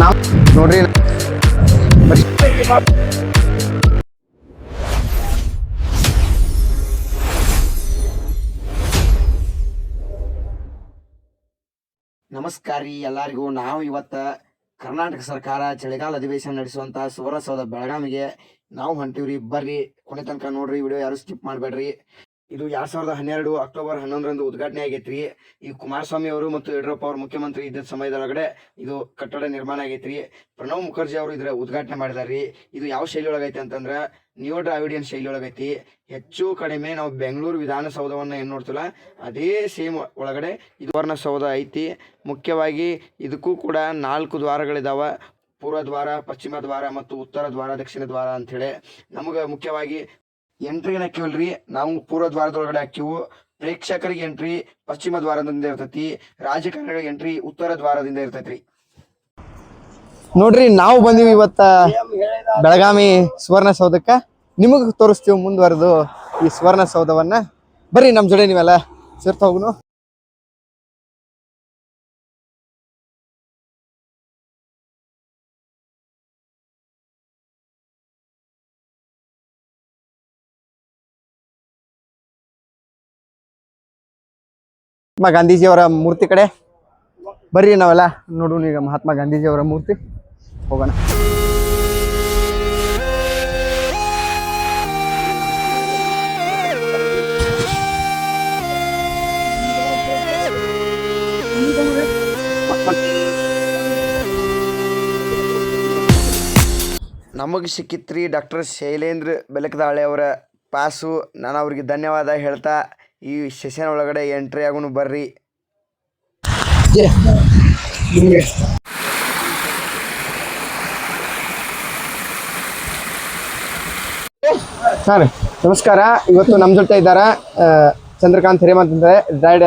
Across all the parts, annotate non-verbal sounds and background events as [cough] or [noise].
ನಾವ್ ನೋಡ್ರಿ ನಮಸ್ಕಾರ ರೀ ಎಲ್ಲರಿಗೂ. ನಾವು ಇವತ್ತ ಕರ್ನಾಟಕ ಸರ್ಕಾರ ಚಳಿಗಾಲ ಅಧಿವೇಶನ ನಡೆಸುವಂತ ಸುವರ್ಣಸೌಧ ಬೆಳಗಾವಿಗೆ ನಾವು ಹೊಂಟಿವ್ರಿ. ಬರ್ರಿ ಕೊನೆ ತನಕ ನೋಡ್ರಿ ವಿಡಿಯೋ ಯಾರು ಸ್ಕಿಪ್ ಮಾಡಬೇಡ್ರಿ. ಇದು ಎರಡ್ ಸಾವಿರದ ಹನ್ನೆರಡು ಅಕ್ಟೋಬರ್ ಹನ್ನೊಂದರಂದು ಉದ್ಘಾಟನೆ ಆಗೈತ್ರಿ. ಈ ಕುಮಾರಸ್ವಾಮಿ ಅವರು ಮತ್ತು ಯಡಿಯೂರಪ್ಪ ಅವರು ಮುಖ್ಯಮಂತ್ರಿ ಇದ್ದ ಸಮಯದೊಳಗಡೆ ಇದು ಕಟ್ಟಡ ನಿರ್ಮಾಣ ಆಗೈತ್ರಿ. ಪ್ರಣವ್ ಮುಖರ್ಜಿ ಅವರು ಇದ್ರ ಉದ್ಘಾಟನೆ ಮಾಡಿದಾರ್ರಿ. ಇದು ಯಾವ ಶೈಲಿ ಒಳಗೈತಿ ಅಂತಂದ್ರೆ ನಿಯೋ ಡ್ರಾವಿಡಿಯನ್ ಶೈಲಿ ಒಳಗೈತಿ ಹೆಚ್ಚು ಕಡಿಮೆ ನಾವು ಬೆಂಗಳೂರು ವಿಧಾನಸೌಧವನ್ನು ಏನು ನೋಡ್ತಿಲ್ಲ, ಅದೇ ಸೇಮ್ ಒಳಗಡೆ ಇದು ವರ್ಣಸೌಧ ಐತಿ. ಮುಖ್ಯವಾಗಿ ಇದಕ್ಕೂ ಕೂಡ ನಾಲ್ಕು ದ್ವಾರಗಳಿದಾವ. ಪೂರ್ವ ದ್ವಾರ, ಪಶ್ಚಿಮ ದ್ವಾರ ಮತ್ತು ಉತ್ತರ ದ್ವಾರ, ದಕ್ಷಿಣ ದ್ವಾರ ಅಂತೇಳಿ ನಮಗೆ ಮುಖ್ಯವಾಗಿ ಎಂಟ್ರಿನ ಹಾಕಿವಲ್ರಿ ನಾವು ಪೂರ್ವ ದ್ವಾರದೊಳಗಡೆ ಹಾಕಿವು ಪ್ರೇಕ್ಷಕರಿಗೆ ಎಂಟ್ರಿ ಪಶ್ಚಿಮ ದ್ವಾರದಿಂದ ಇರ್ತೈತಿ. ರಾಜಕಾರಣಿಗಳಿಗೆ ಎಂಟ್ರಿ ಉತ್ತರ ದ್ವಾರದಿಂದ ಇರ್ತೈತ್ರಿ. ನೋಡ್ರಿ ನಾವು ಬಂದಿವಿ ಇವತ್ತ ಬೆಳಗಾವಿ ಸುವರ್ಣಸೌಧಕ್ಕ. ನಿಮಗ್ ತೋರಿಸ್ತೀವಿ ಮುಂದುವರೆದು ಈ ಸುವರ್ಣಸೌಧವನ್ನ. ಬರ್ರಿ ನಮ್ ಜೊತೆ ನೀವೆಲ್ಲ ಸೇರ್ತಾ ಹೋಗುನು. ಮಹಾತ್ಮ ಗಾಂಧೀಜಿಯವರ ಮೂರ್ತಿ ಕಡೆ. ಬರ್ರಿ ನಾವೆಲ್ಲ ನೋಡೋಣ ಈಗ ಮಹಾತ್ಮ ಗಾಂಧೀಜಿಯವರ ಮೂರ್ತಿ. ಹೋಗೋಣ. ನಮಗೆ ಸಿಕ್ಕಿತ್ರಿ ಡಾಕ್ಟರ್ ಶೈಲೇಂದ್ರ ಬೆಲಕದಾಳೆ ಅವರ ಪಾಸು. ನಾನು ಅವ್ರಿಗೆ ಧನ್ಯವಾದ ಹೇಳ್ತಾ ಈ ಸೆಷನ್ ಒಳಗಡೆ ಎಂಟ್ರಿ ಆಗೋನು ಬರ್ರಿ. ಸರ್ ನಮಸ್ಕಾರ. ಇವತ್ತು ನಮ್ಮ ಜೊತೆ ಇದ್ದಾರೆ ಚಂದ್ರಕಾಂತ್ ಹಿರೇಮಂತ್ ಅಂದರೆ ರಿಟೈರ್ಡ್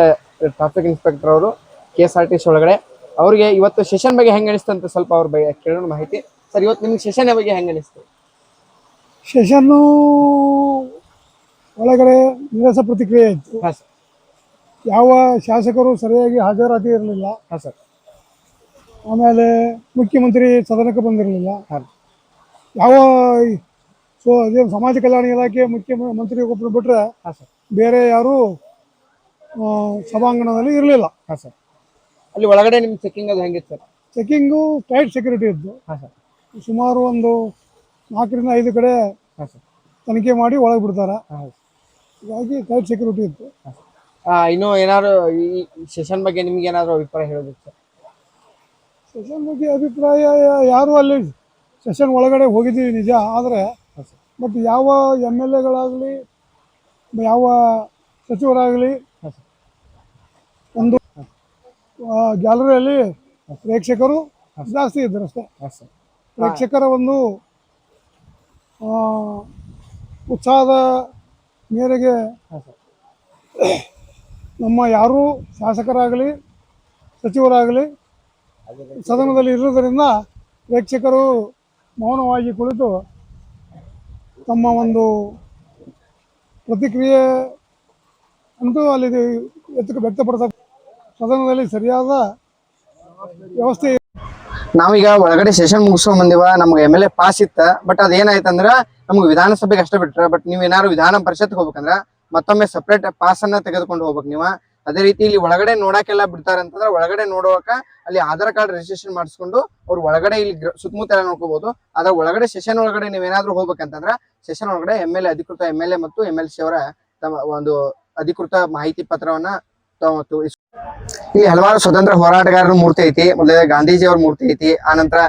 ಟ್ರಾಫಿಕ್ ಇನ್ಸ್ಪೆಕ್ಟರ್ ಅವರು K S R T C ಒಳಗಡೆ. ಅವ್ರಿಗೆ ಇವತ್ತು ಸೆಷನ್ ಬಗ್ಗೆ ಹೆಂಗೆ ಅನಿಸ್ತು ಅಂತ ಸ್ವಲ್ಪ ಅವ್ರ ಬಗ್ಗೆ ಕೇಳೋಣ ಮಾಹಿತಿ. ಸರ್ ಇವತ್ತು ನಿಮ್ಗೆ ಸೆಷನ್ ಬಗ್ಗೆ ಹೆಂಗೆ ಅನಿಸ್ತು? ಸೆಷನ್ನು ಒಳಗಡೆ ನಿರಸ ಪ್ರತಿಕ್ರಿಯೆ ಇತ್ತು. ಹಾಂ ಸರ್. ಯಾವ ಶಾಸಕರು ಸರಿಯಾಗಿ ಹಾಜರಾತಿ ಇರಲಿಲ್ಲ. ಹಾಂ ಸರ್. ಆಮೇಲೆ ಮುಖ್ಯಮಂತ್ರಿ ಸದನಕ್ಕೆ ಬಂದಿರಲಿಲ್ಲ. ಹಾಂ ಯಾವ ಸೊ ಅದೇ ಸಮಾಜ ಕಲ್ಯಾಣ ಇಲಾಖೆ ಮುಖ್ಯಮಂತ್ರಿ ಒಬ್ಬರು ಬಿಟ್ಟರೆ ಹಾಂ ಸರ್. ಬೇರೆ ಯಾರು ಸಭಾಂಗಣದಲ್ಲಿ ಇರಲಿಲ್ಲ. ಹಾಂ ಸರ್. ಅಲ್ಲಿ ಒಳಗಡೆ ನಿಮ್ಮ ಚೆಕಿಂಗ್ ಅದು ಹೆಂಗಿತ್ತು ಸರ್? ಚೆಕಿಂಗು ಟೈಟ್ ಸೆಕ್ಯೂರಿಟಿ ಇದ್ದು ಹಾಂ ಸರ್. ಸುಮಾರು ಒಂದು ನಾಲ್ಕರಿಂದ ಐದು ಕಡೆ ಹಾಂ ಸರ್. ತನಿಖೆ ಮಾಡಿ ಒಳಗೆ ಬಿಡ್ತಾರೆ. ಹಾಂ ಹೀಗಾಗಿ ಟೈಟ್ ಸೆಕ್ಯೂರಿಟಿ ಇತ್ತು. ಇನ್ನು ಏನಾದ್ರು ಈ ಸೆಷನ್ ಬಗ್ಗೆ ನಿಮ್ಗೆ ಏನಾದ್ರು ಅಭಿಪ್ರಾಯ ಹೇಳೋದಿತ್ತು? ಸರ್ ಸೆಷನ್ ಬಗ್ಗೆ ಅಭಿಪ್ರಾಯ ಯಾರು ಅಲ್ಲಿ ಸೆಷನ್ ಒಳಗಡೆ ಹೋಗಿದ್ದೀವಿ ನಿಜ ಆದರೆ ಬಟ್ ಯಾವ ಎಂ ಎಲ್ ಎಗಳಾಗಲಿ ಯಾವ ಸಚಿವರಾಗಲಿ ಒಂದು ಗ್ಯಾಲರಿಯಲ್ಲಿ ಪ್ರೇಕ್ಷಕರು ಜಾಸ್ತಿ ಇದ್ದರು ಅಷ್ಟೇ. ಪ್ರೇಕ್ಷಕರ ಒಂದು ಉತ್ಸಾಹದ ಮೇರೆಗೆ ನಮ್ಮ ಯಾರೂ ಶಾಸಕರಾಗಲಿ, ಸಚಿವರಾಗಲಿ ಸದನದಲ್ಲಿ ಇರುವುದರಿಂದ ಪ್ರೇಕ್ಷಕರು ಮೌನವಾಗಿ ಕುಳಿತು ತಮ್ಮ ಒಂದು ಪ್ರತಿಕ್ರಿಯೆ ಅಂತೂ ಅಲ್ಲಿ ಎತ್ತಕ್ಕೆ ವ್ಯಕ್ತಪಡಿಸ ಸದನದಲ್ಲಿ ಸರಿಯಾದ ವ್ಯವಸ್ಥೆ ನಾವೀಗ ಒಳಗಡೆ ಸೆಷನ್ ಮುಗಿಸ್ಕೊಂಡ್ ಬಂದಿವ, ನಮ್ಗೆ ಎಂ ಎಲ್ ಎ ಪಾಸ್ ಇತ್ತ ಬಟ್ ಅದೇನಾಯ್ತಂದ್ರ ನಮ್ಗೆ ವಿಧಾನಸಭೆಗೆ ಅಷ್ಟೇ ಬಿಟ್ರ ಬಟ್ ನೀವ್ ಏನಾದ್ರು ವಿಧಾನ ಪರಿಷತ್ ಹೋಗ್ಬೇಕಂದ್ರ ಮತ್ತೊಮ್ಮೆ ಸಪ್ರೇಟ್ ಪಾಸ್ ಅನ್ನ ತೆಗೆದುಕೊಂಡು ಹೋಗ್ಬೇಕು ನೀವ. ಅದೇ ರೀತಿ ಇಲ್ಲಿ ಒಳಗಡೆ ನೋಡಕ್ಕೆಲ್ಲ ಬಿಡ್ತಾರ ಅಂತಂದ್ರೆ ಒಳಗಡೆ ನೋಡುವಾಗ ಅಲ್ಲಿ ಆಧಾರ್ ಕಾರ್ಡ್ ರಿಜಿಸ್ಟ್ರೇಷನ್ ಮಾಡಿಸ್ಕೊಂಡು ಅವ್ರು ಒಳಗಡೆ ಇಲ್ಲಿ ಸುತ್ತಮುತ್ತ ಎಲ್ಲ ನೋಡ್ಕೋಬಹುದು ಅದ್ರ ಒಳಗಡೆ ಸೆಷನ್ ಒಳಗಡೆ ನೀವೇನಾದ್ರೂ ಹೋಗ್ಬೇಕಂತಂದ್ರ ಸೆಷನ್ ಒಳಗಡೆ ಎಂ ಎಲ್ ಎ ಅಧಿಕೃತ ಎಂ ಎಲ್ ಎ ಮತ್ತು ಎಂ ಎಲ್ ಸಿ ಅವರ ತಮ್ಮ ಒಂದು ಅಧಿಕೃತ ಮಾಹಿತಿ ಪತ್ರವನ್ನ ಇಲ್ಲಿ ಹಲವಾರು ಸ್ವತಂತ್ರ ಹೋರಾಟಗಾರರ ಮೂರ್ತಿ ಐತಿ. ಮೊದಲೇ ಗಾಂಧೀಜಿ ಅವ್ರ ಮೂರ್ತಿ ಐತಿ. ಆನಂತರ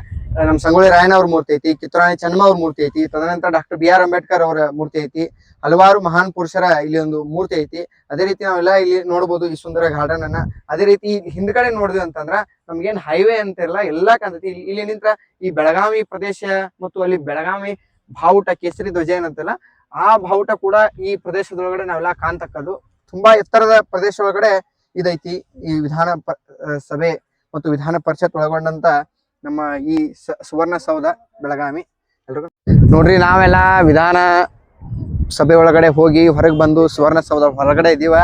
ನಮ್ಮ ಸಂಗೊಳ್ಳಿ ರಾಯಣ್ಣ ಅವ್ರ ಮೂರ್ತಿ ಐತಿ. ಕಿತ್ತೂರಾಣಿ ಚೆನ್ನಮ್ಮ ಅವ್ರ ಮೂರ್ತಿ ಐತಿ. ತದನಂತರ ಡಾಕ್ಟರ್ ಬಿ ಆರ್ ಅಂಬೇಡ್ಕರ್ ಅವರ ಮೂರ್ತಿ ಐತಿ. ಹಲವಾರು ಮಹಾನ್ ಪುರುಷರ ಇಲ್ಲಿ ಒಂದು ಮೂರ್ತಿ ಐತಿ. ಅದೇ ರೀತಿ ನಾವೆಲ್ಲ ಇಲ್ಲಿ ನೋಡಬಹುದು ಈ ಸುಂದರ ಗಾರ್ಡನ್ ಅನ್ನ ಅದೇ ರೀತಿ ಇಲ್ಲಿ ಹಿಂದ್ಗಡೆ ನೋಡಿದ್ವಿ ಅಂತಂದ್ರ ನಮ್ಗೇನ್ ಹೈವೇ ಅಂತಿರಲ್ಲ, ಎಲ್ಲಾ ಕಾಣ್ತೈತಿ. ಇಲ್ಲಿ ಇಲ್ಲಿ ನಿಂತ್ರ ಈ ಬೆಳಗಾವಿ ಪ್ರದೇಶ ಮತ್ತು ಅಲ್ಲಿ ಬೆಳಗಾವಿ ಬಾವುಟ, ಕೇಸರಿ ಧ್ವಜ ಏನಂತಲ್ಲ, ಆ ಬಾವುಟ ಕೂಡ ಈ ಪ್ರದೇಶದೊಳಗಡೆ ನಾವೆಲ್ಲ ಕಾಣ್ತಕ್ಕದ್ದು. ತುಂಬಾ ಎತ್ತರದ ಪ್ರದೇಶ ಒಳಗಡೆ ಇದೈತಿ. ಈ ವಿಧಾನ ಸಭೆ ಮತ್ತು ವಿಧಾನ ಪರಿಷತ್ ಒಳಗೊಂಡಂತ ನಮ್ಮ ಈ ಸುವರ್ಣ ಸೌಧ ಬೆಳಗಾವಿ. ಎಲ್ರಿಗೂ ನೋಡ್ರಿ, ನಾವೆಲ್ಲ ವಿಧಾನ ಸಭೆ ಒಳಗಡೆ ಹೋಗಿ ಹೊರಗೆ ಬಂದು ಸುವರ್ಣ ಸೌಧ ಹೊರಗಡೆ ಇದೀವ.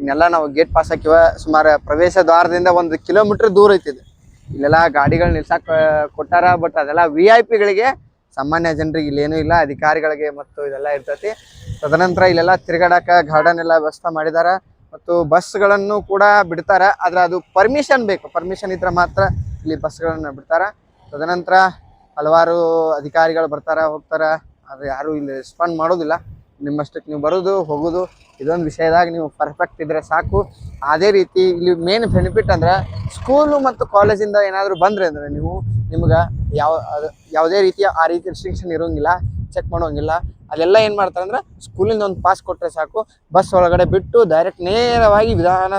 ಇನ್ನೆಲ್ಲ ನಾವು ಗೇಟ್ ಪಾಸ್ ಹಾಕಿವ. ಸುಮಾರು ಪ್ರವೇಶ ದ್ವಾರದಿಂದ ಒಂದು ಕಿಲೋಮೀಟರ್ ದೂರ ಐತಿ ಇಲ್ಲೆಲ್ಲ ಗಾಡಿಗಳು ನಿಲ್ಸಕ್ ಕೊಟ್ಟಾರ, ಬಟ್ ಅದೆಲ್ಲ ವಿ ಐ ಪಿಗಳಿಗೆ ಸಾಮಾನ್ಯ ಜನರಿಗೆ ಇಲ್ಲೇನೂ ಇಲ್ಲ. ಅಧಿಕಾರಿಗಳಿಗೆ ಮತ್ತು ಇದೆಲ್ಲ ಇರ್ತೈತಿ. ತದನಂತರ ಇಲ್ಲೆಲ್ಲ ತಿರುಗಾಡಕ ಗಾರ್ಡನ್ ಎಲ್ಲ ವ್ಯವಸ್ಥೆ ಮಾಡಿದಾರ. ಮತ್ತು ಬಸ್ಗಳನ್ನು ಕೂಡ ಬಿಡ್ತಾರೆ, ಆದ್ರೆ ಅದು ಪರ್ಮಿಷನ್ ಬೇಕು. ಪರ್ಮಿಷನ್ ಇದ್ರೆ ಮಾತ್ರ ಇಲ್ಲಿ ಬಸ್ಗಳನ್ನು ಬಿಡ್ತಾರೆ. ತದನಂತರ ಹಲವಾರು ಅಧಿಕಾರಿಗಳು ಬರ್ತಾರೆ, ಹೋಗ್ತಾರೆ, ಆದರೆ ಯಾರು ಇಲ್ಲಿ ರೆಸ್ಪಾಂಡ್ ಮಾಡೋದಿಲ್ಲ. ನಿಮ್ಮಷ್ಟಕ್ಕೆ ನೀವು ಬರೋದು, ಹೋಗೋದು, ಇದೊಂದು ವಿಷಯದಾಗ ನೀವು ಪರ್ಫೆಕ್ಟ್ ಇದ್ದರೆ ಸಾಕು. ಅದೇ ರೀತಿ ಇಲ್ಲಿ ಮೇನ್ ಬೆನಿಫಿಟ್ ಅಂದ್ರೆ ಸ್ಕೂಲು ಮತ್ತು ಕಾಲೇಜಿಂದ ಏನಾದರೂ ಬಂದ್ರೆ ಅಂದ್ರೆ ನೀವು ನಿಮ್ಗೆ ಯಾವ ಯಾವುದೇ ರೀತಿಯ ಆ ರೀತಿ ರಿಸ್ಟ್ರಿಕ್ಷನ್ ಇರೋಂಗಿಲ್ಲ ಚೆಕ್ ಮಾಡೋಂಗಿಲ್ಲ. ಅಲ್ಲೆಲ್ಲ ಏನು ಮಾಡ್ತಾರೆ ಅಂದ್ರೆ ಸ್ಕೂಲಿಂದ ಒಂದು ಪಾಸ್ ಕೊಟ್ಟರೆ ಸಾಕು. ಬಸ್ ಒಳಗಡೆ ಬಿಟ್ಟು ಡೈರೆಕ್ಟ್ ನೇರವಾಗಿ ವಿಧಾನ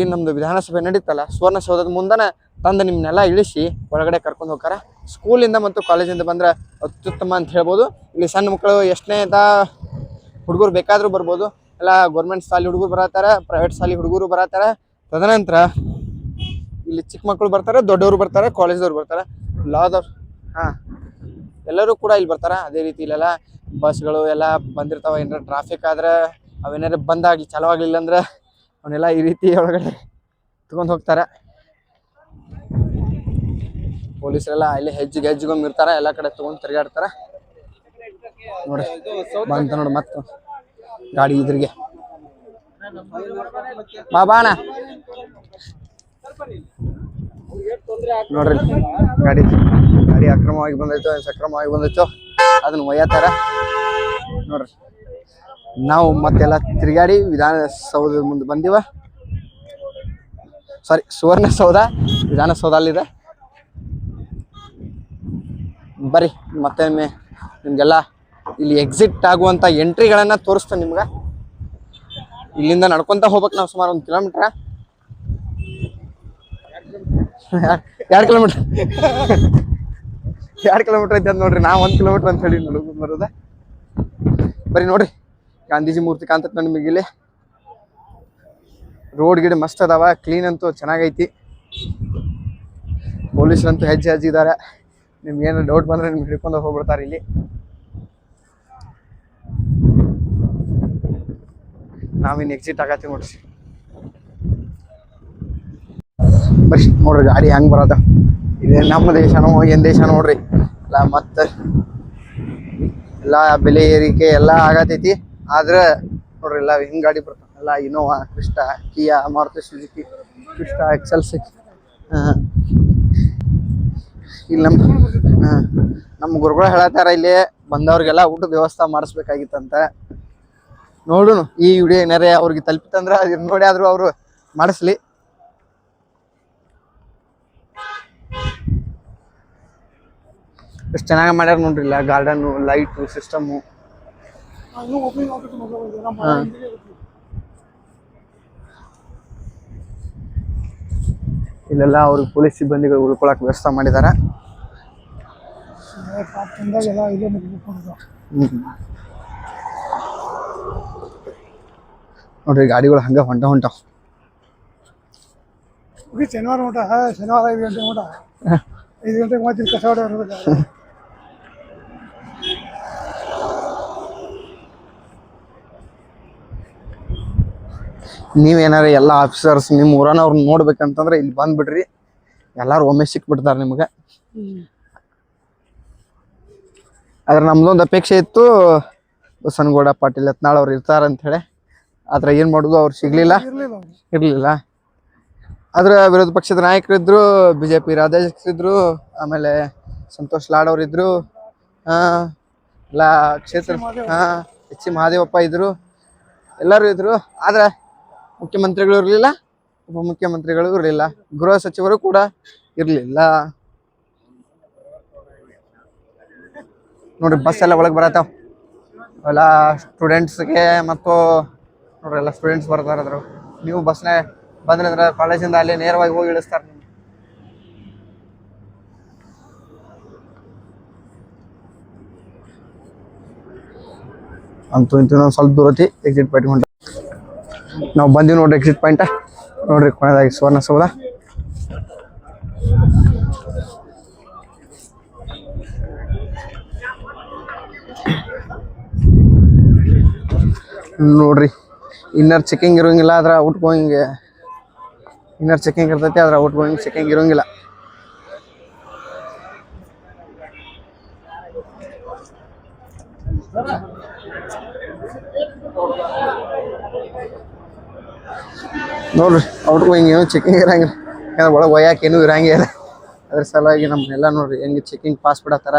ಏನು ನಮ್ಮದು ವಿಧಾನಸಭೆ ನಡೀತಲ್ಲ, ಸುವರ್ಣಸೌಧದ ಮುಂದನ ತಂದು ನಿಮ್ಮನ್ನೆಲ್ಲ ಇಳಿಸಿ ಒಳಗಡೆ ಕರ್ಕೊಂಡು ಹೋಗ್ತಾರೆ? ಸ್ಕೂಲಿಂದ ಮತ್ತು ಕಾಲೇಜಿಂದ ಬಂದ್ರೆ ಅತ್ಯುತ್ತಮ ಅಂತ ಹೇಳ್ಬೋದು. ಇಲ್ಲಿ ಸಣ್ಣ ಮಕ್ಕಳು ಎಷ್ಟನೇ ಅಂತ ಹುಡುಗರು ಬೇಕಾದರೂ ಬರ್ಬೋದು. ಎಲ್ಲ ಗೌರ್ಮೆಂಟ್ ಶಾಲೆ ಹುಡುಗರು ಬರತ್ತಾರೆ ಪ್ರೈವೇಟ್ ಶಾಲೆ ಹುಡುಗರು ಬರತ್ತಾರೆ ತದನಂತರ ಇಲ್ಲಿ ಚಿಕ್ಕ ಮಕ್ಕಳು ಬರ್ತಾರೆ, ದೊಡ್ಡವರು ಬರ್ತಾರೆ ಕಾಲೇಜ್ದವ್ರು ಬರ್ತಾರೆ. ಲಾದವ್ರು ಹಾಂ. ಎಲ್ಲರೂ ಕೂಡ ಇಲ್ಲಿ ಬರ್ತಾರ. ಅದೇ ರೀತಿ ಇಲ್ಲೆಲ್ಲ ಬಸ್ಗಳು ಎಲ್ಲ ಬಂದಿರ್ತಾವ. ಏನಾರ ಟ್ರಾಫಿಕ್ ಆದ್ರೆ ಅವೇನಾರ ಬಂದಾಗಿ ಚಾಲೂ ಆಗಲಿಲ್ಲ ಅಂದ್ರೆ ಅವನ್ನೆಲ್ಲ ಈ ರೀತಿ ಒಳಗಡೆ ತಗೊಂಡ್ ಹೋಗ್ತಾರ. ಪೊಲೀಸರೆಲ್ಲ ಇಲ್ಲಿ ಹೆಜ್ಜೆಗೆ ಹೆಜ್ಜೆಗೊಮ್ಮೆ ಇರ್ತಾರ ಎಲ್ಲ ಕಡೆ ತಗೊಂಡ್ ತಿರ್ಗಾಡ್ತಾರ. ನೋಡಿ ಬಂತ ನೋಡಿ ಮತ್ತೆ ಗಾಡಿ ಇದ್ರಿಗೆ. ಬಾಬಾಣ ನೋಡ್ರಿ, ಗಾಡಿ. ಗಾಡಿ ಅಕ್ರಮವಾಗಿ ಬಂದೈತೋ ಸಕ್ರಮವಾಗಿ ಬಂದೈತೋ, ಅದನ್ನ ಒಯ್ಯತ್ತಾರ ನೋಡ್ರಿ. ನಾವು ಮತ್ತೆಲ್ಲ ತಿರುಗಾಡಿ ವಿಧಾನಸೌಧದ ಮುಂದೆ ಬಂದಿವ. ಸಾರಿ ಸುವರ್ಣಸೌಧ ವಿಧಾನಸೌಧ ಅಲ್ಲಿದೆ ಬರ್ರಿ, ಮತ್ತೊಮ್ಮೆ ನಿಮ್ಗೆಲ್ಲ ಇಲ್ಲಿ ಎಕ್ಸಿಟ್ ಆಗುವಂತ ಎಂಟ್ರಿಗಳನ್ನ ತೋರಿಸ್ತೇನೆ ನಿಮ್ಗೆ. ಇಲ್ಲಿಂದ ನಡ್ಕೊಂತ ಹೋಗ್ಬೇಕು ನಾವು ಸುಮಾರು ಒಂದು ಕಿಲೋಮೀಟ್ರ ಎರಡು ಕಿಲೋಮೀಟ್ರ್ ಎರಡು ಕಿಲೋಮೀಟರ್ ಐತೆ ಅಂತ ನೋಡ್ರಿ. ನಾ ಒಂದು ಕಿಲೋಮೀಟರ್ ಅಂತ ಹೇಳಿ ನಡುಗು ಬರೋದ ಬರೀ ನೋಡ್ರಿ, ಗಾಂಧೀಜಿ ಮೂರ್ತಿ ಕಾಣ್ತೈತೆ ನೋಡಿ ನಿಮಗೆ ಇಲ್ಲಿ. ರೋಡ್ ಗಿಡ ಮಸ್ತ್ ಅದಾವ ಕ್ಲೀನ್ ಅಂತೂ ಚೆನ್ನಾಗೈತಿ. ಪೊಲೀಸರಂತೂ ಹೆಜ್ಜೆ ಇದ್ದಾರೆ ನಿಮ್ಗೆ ಏನು ಡೌಟ್ ಬಂದ್ರೆ ನಿಮ್ಗೆ ಹಿಡ್ಕೊಂಡು ಹೋಗ್ಬಿಡ್ತಾರೆ ಇಲ್ಲಿ. ನಾವಿನ್ ಎಕ್ಸಿಟ್ ಆಗತ್ತೀವಿ ನೋಡ್ರಿ. ಬರೀ ನೋಡ್ರಿ, ಗಾಡಿ ಹೆಂಗ್ ಬರೋದ ಇದೇ ನಮ್ಮ ದೇಶನೋ ಏನ್ ದೇಶ ನೋಡ್ರಿ. ಎಲ್ಲ ಮತ್ತೆ ಎಲ್ಲ ಬೆಲೆ ಏರಿಕೆ ಎಲ್ಲ ಆಗತೈತಿ. ಆದ್ರೆ ನೋಡ್ರಿ, ಎಲ್ಲ ಹಿಂಗ್ ಗಾಡಿ ಬರ್ತಾವ. ಎಲ್ಲ Innova Crysta Kia Maruti Suzuki Crysta XL six. ಇಲ್ಲಿ ನಮ್ ನಮ್ಮ ಗುರುಗಳು ಹೇಳತ್ತಾರ, ಇಲ್ಲಿ ಬಂದವ್ರಿಗೆಲ್ಲ ಊಟದ ವ್ಯವಸ್ಥೆ ಮಾಡಿಸ್ಬೇಕಾಗಿತ್ತಂತ. ನೋಡುನು, ಈ ವಿಡಿಯೋ ಏನಾರೇ ಅವ್ರಿಗೆ ತಲುಪಿತಂದ್ರ ಅದನ್ನ ನೋಡಿ ಆದ್ರೂ ಅವರು ಮಾಡಿಸ್ಲಿ. ಎಷ್ಟು ಚೆನ್ನಾಗಿ ಮಾಡ್ಯಾರ ನೋಡ್ರಿ ಇಲ್ಲ ಗಾರ್ಡನ್ ಲೈಟು ಸಿಸ್ಟಮು ಇಲ್ಲೆಲ್ಲ ಅವ್ರಿಗೆ ಪೊಲೀಸ್ ಸಿಬ್ಬಂದಿಗಳು ಉಳ್ಕೊಳಕ್ ವ್ಯವಸ್ಥೆ ಮಾಡಿದ್ದಾರೆ ನೋಡ್ರಿ ಗಾಡಿಗಳು ಹಂಗ ಹೊಂಟ ಹೊಂಟಾವ್ ಶನಿವಾರ ಊಟ ಶನಿವಾರ ಐದು ಗಂಟೆ ಊಟ. ಐದು ಗಂಟೆಗೆ ಮತ್ತೆ ಕಸ ಹೊಡೆಯೋದು [laughs] ನೀವೇನಾರ ಎಲ್ಲ ಆಫೀಸರ್ಸ್ ನಿಮ್ಮ ಊರನವ್ರು ನೋಡ್ಬೇಕಂತಂದ್ರೆ ಇಲ್ಲಿ ಬಂದ್ಬಿಡ್ರಿ. ಎಲ್ಲಾರು ಒಮ್ಮೆ ಸಿಕ್ಬಿಡ್ತಾರೆ ನಿಮ್ಗೆ. ಆದ್ರೆ ನಮ್ದೊಂದು ಅಪೇಕ್ಷೆ ಇತ್ತು, ಬಸನಗೌಡ, ಪಾಟೀಲ್ ಯತ್ನಾಳ್ ಅವ್ರು ಇರ್ತಾರ ಅಂತ ಹೇಳಿ. ಆದ್ರೆ ಏನ್ ಮಾಡುದು, ಅವ್ರು ಸಿಗ್ಲಿಲ್ಲ. ಇರಲಿಲ್ಲ. ಆದ್ರೆ ವಿರೋಧ ಪಕ್ಷದ ನಾಯಕರಿದ್ರು ಬಿಜೆಪಿ ರಾಜ್ಯಾಧ್ಯಕ್ಷರಿದ್ರು ಆಮೇಲೆ ಸಂತೋಷ್ ಲಾಡ್ ಅವರಿದ್ರು ಎಲ್ಲ ಕ್ಷೇತ್ರ ಹಾ ಎಚ್ ಸಿ ಮಹಾದೇವಪ್ಪ ಇದ್ರು, ಎಲ್ಲರೂ ಇದ್ರು. ಆದ್ರೆ ಮುಖ್ಯಮಂತ್ರಿಗಳು ಇರಲಿಲ್ಲ, ಉಪಮುಖ್ಯಮಂತ್ರಿಗಳು ಇರಲಿಲ್ಲ, ಗೃಹ ಸಚಿವರು ಕೂಡ ಇರಲಿಲ್ಲ. ನೋಡ್ರಿ ಬಸ್ ಎಲ್ಲ ಒಳಗೆ ಬರತ್ತಾವ ಎಲ್ಲ ಸ್ಟೂಡೆಂಟ್ಸ್ಗೆ ಮತ್ತು ನೋಡ್ರಿ ಎಲ್ಲ ಸ್ಟೂಡೆಂಟ್ಸ್ ಬರ್ತಾರ ನೀವು ಬಸ್ನ ಬಂದ್ರೆ ಕಾಲೇಜಿಂದ ಅಲ್ಲಿ ನೇರವಾಗಿ ಹೋಗಿ ಇಳಿಸ್ತಾರೆ ನಿಮ್ಗೆ. ಅಂತೂ ಇಂತೂ ಸ್ವಲ್ಪ ದೂರತಿ ಎಕ್ಸಿಟ್ ಹೊಂಟ ನಾವು ಬಂದೀವಿ ನೋಡ್ರಿ ಎಕ್ಸಿಟ್ ಪಾಯಿಂಟ್ ನೋಡ್ರಿ ಕೊನೆದಾಗಿ ಸುವರ್ಣಸೌಧ ನೋಡ್ರಿ ಇನ್ನರ್ ಚೆಕಿಂಗ್ ಇರೋಂಗಿಲ್ಲ, ಆದ್ರೆ ಔಟ್ ಗೋಯಿಂಗ್ ಇನ್ನರ್ ಚೆಕಿಂಗ್ ಇರ್ತೈತಿ, ಆದ್ರೆ ಔಟ್ ಗೋಯಿಂಗ್ ಚೆಕಿಂಗ್ ಇರೋಂಗಿಲ್ಲ. ನೋಡ್ರಿ ಔಟ್ ಗೋಯಿಂಗ್ ಏನು ಚೆಕಿಂಗ್ ಇರಂಗಿಲ್ಲ. ಯಾಕಂದ್ರೆ ಒಳಗೆ ಒಯ್ಯಾಕ ಏನೂ ಇರಂಗಿಲ್ಲ ಅದ್ರ ಸಲುವಾಗಿ ನಮ್ಮನ್ನೆಲ್ಲ ನೋಡ್ರಿ, ಹೆಂಗೆ ಚೆಕಿಂಗ್ ಪಾಸ್ ಬಿಡತ್ತಾರ.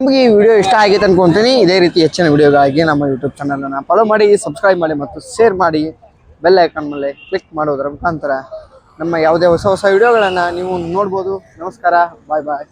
ನಿಮಗೆ ಈ ವಿಡಿಯೋ ಇಷ್ಟ ಆಗೈತೆ ಅನ್ಕೊಂತೀನಿ. ಇದೇ ರೀತಿ ಹೆಚ್ಚಿನ ವಿಡಿಯೋಗಾಗಿ ನಮ್ಮ ಯೂಟ್ಯೂಬ್ ಚಾನಲನ್ನು ಫಾಲೋ ಮಾಡಿ ಸಬ್ಸ್ಕ್ರೈಬ್ ಮಾಡಿ ಮತ್ತು ಶೇರ್ ಮಾಡಿ. ಬೆಲ್ ಐಕಾನ್ ಮೇಲೆ ಕ್ಲಿಕ್ ಮಾಡೋದ್ರ ಮುಖಾಂತರ ನಮ್ಮ ಯಾವುದೇ ಹೊಸ ಹೊಸ ವಿಡಿಯೋಗಳನ್ನು ನೀವು ನೋಡ್ಬೋದು. ನಮಸ್ಕಾರ ಬಾಯ್ ಬಾಯ್